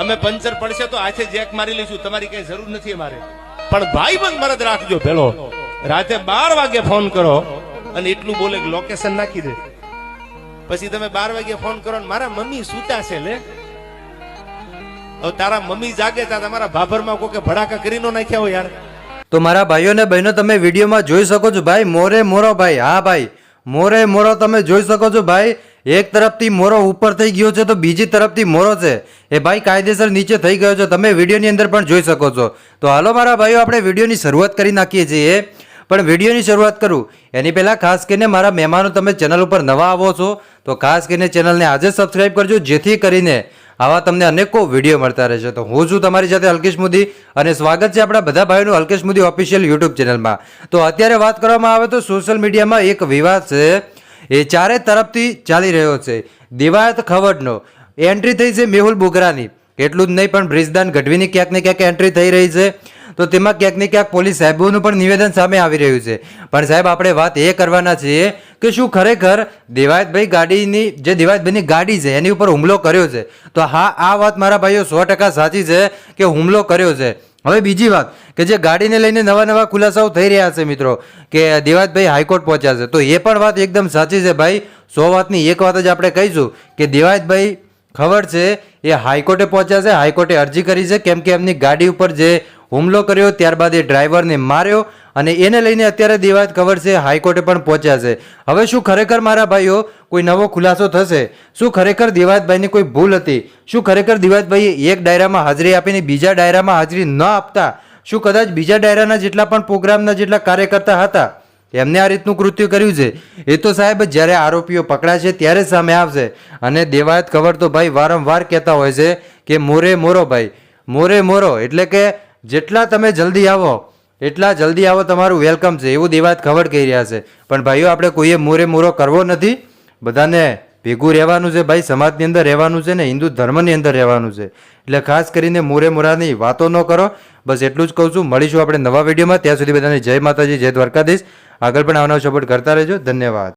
અમે પંચર પડશે તો આથે જેક મારી લઈશું. તમારી કઈ જરૂર નથી અમારે. પણ ભાઈ બંધ મરદ રાખજો પેલો રાતે બાર વાગે ફોન કરો અને એટલું બોલે લોકેશન નાખી દે. પછી તમે બાર વાગે ફોન કરો ને મારા મમ્મી સૂતા છે લે. હવે તારા મમ્મી જાગે ત્યાં તમારા ભાભરમાં કોઈ ભડાકા કરી નો નાખ્યા હોય યાર. તો મારા ભાઈઓ અને બહેનો, તમે વિડીયોમાં જોઈ શકો છો ભાઈ. મોરે મોરો ભાઈ. હા ભાઈ. મોરે મોરો તમે જોઈ શકો છો ભાઈ. એક તરફથી મોરો ઉપર થઈ ગયો છે તો બીજી તરફથી મોરો છે. એ ભાઈ કાયદેસર નીચે થઈ ગયો છે. તમે વિડીયોની અંદર પણ જોઈ શકો છો. તો હાલો મારા ભાઈઓ, આપણે વિડીયોની શરૂઆત કરી નાખીએ છીએ. પણ વિડીયોની શરૂઆત કરું. એની પહેલાં ખાસ કરીને મારા મહેમાનો તમે ચેનલ ઉપર નવા આવો છો, તો ખાસ કરીને ચેનલને આજે સબસ્ક્રાઇબ કરજો, જેથી કરીને આવા તમને અનેકો વીડિયો મળતા રહેશે. તો હું છું તમારી સાથે અલ્કેશ મોદી અને સ્વાગત છે આપણા બધા ભાઈઓનું અલ્કેશ મોદી ઓફિશિયલ યુટ્યુબ ચેનલમાં. તો અત્યારે વાત કરવામાં આવે તો સોશિયલ મીડિયામાં એક વિવાદ છે. એ ચારે તરફથી ચાલી રહ્યો છે. દિવાયત ખવડનો. એન્ટ્રી થઈ છે મેહુલ બોગરાની. એટલું જ નહીં, પણ બ્રિજદાન ગઢવીની ક્યાંક ને ક્યાંક એન્ટ્રી થઈ રહી છે. તો તેમાં ક્યાંક ને ક્યાંક પોલીસ સાહેબોનું પણ નિવેદન સામે આવી રહ્યું છે. પણ સાહેબ, આપણે વાત એ કરવાના છીએ કે શું ખરેખર દેવાયતભાઈ ગાડીની, જે દેવાયતભાઈની ગાડી છે, એની ઉપર હુમલો કર્યો છે? તો હા, આ વાત મારા ભાઈઓ સો ટકા સાચી છે કે હુમલો કર્યો છે. હવે બીજી વાત, કે જે ગાડીને લઈને નવા નવા ખુલાસાઓ થઈ રહ્યા છે મિત્રો, કે દેવાતભાઈ હાઈકોર્ટ પહોંચ્યા છે, તો એ પણ વાત એકદમ સાચી છે ભાઈ. સો વાતની એક વાત જ આપણે કહીશું, કે દેવાતભાઈ ખબર છે, એ હાઈકોર્ટે પહોંચ્યા છે, હાઈકોર્ટે અરજી કરી છે, કેમ કે એમની ગાડી ઉપર જે હુમલો કર્યો, ત્યારબાદ એ ડ્રાઈવરને માર્યો અને એને લઈને અત્યારે દેવાત છે, હાઈકોર્ટે પણ પહોંચ્યા છે. હવે શું ખરેખર મારા ભાઈઓ કોઈ નવો ખુલાસો થશે? શું ખરેખર દેવાતભાઈની કોઈ ભૂલ હતી? શું ખરેખર દેવાતભાઈએ એક ડાયરામાં હાજરી આપીને બીજા ડાયરામાં હાજરી ન આપતા? શું કદાચ બીજા ડાયરાના જેટલા પણ પ્રોગ્રામના જેટલા કાર્યકર્તા હતા? એમને આ રીતનું કૃત્ય કર્યું છે. એ તો સાહેબ, જ્યારે આરોપીઓ પકડાશે ત્યારે સામે આવશે. અને દેવાયત ખબર તો ભાઈ વારંવાર કહેતા હોય છે કે, મોરે મોરો ભાઈ, મોરે મોરો. એટલે કે જેટલા તમે જલ્દી આવો, એટલા જલ્દી આવો તમારું વેલકમ છે. એવું દેવાત ખબર કહી રહ્યા છે. પણ ભાઈઓ, આપણે કોઈએ મોરે મોરો કરવો નથી. બધાને ભેગું રહેવાનું છે ભાઈ, સમાજની અંદર રહેવાનું છે ને, હિન્દુ ધર્મની અંદર રહેવાનું છે. એટલે ખાસ કરીને મોરે મોરાની વાતો ન કરો. બસ એટલું જ કહું છું. મળીશું આપણે નવા વિડીયોમાં. ત્યાં સુધી બધાને જય માતાજી, જય દ્વારકાધીશ. આગળ પણ આવનાર સપોર્ટ કરતા રહેજો. ધન્યવાદ.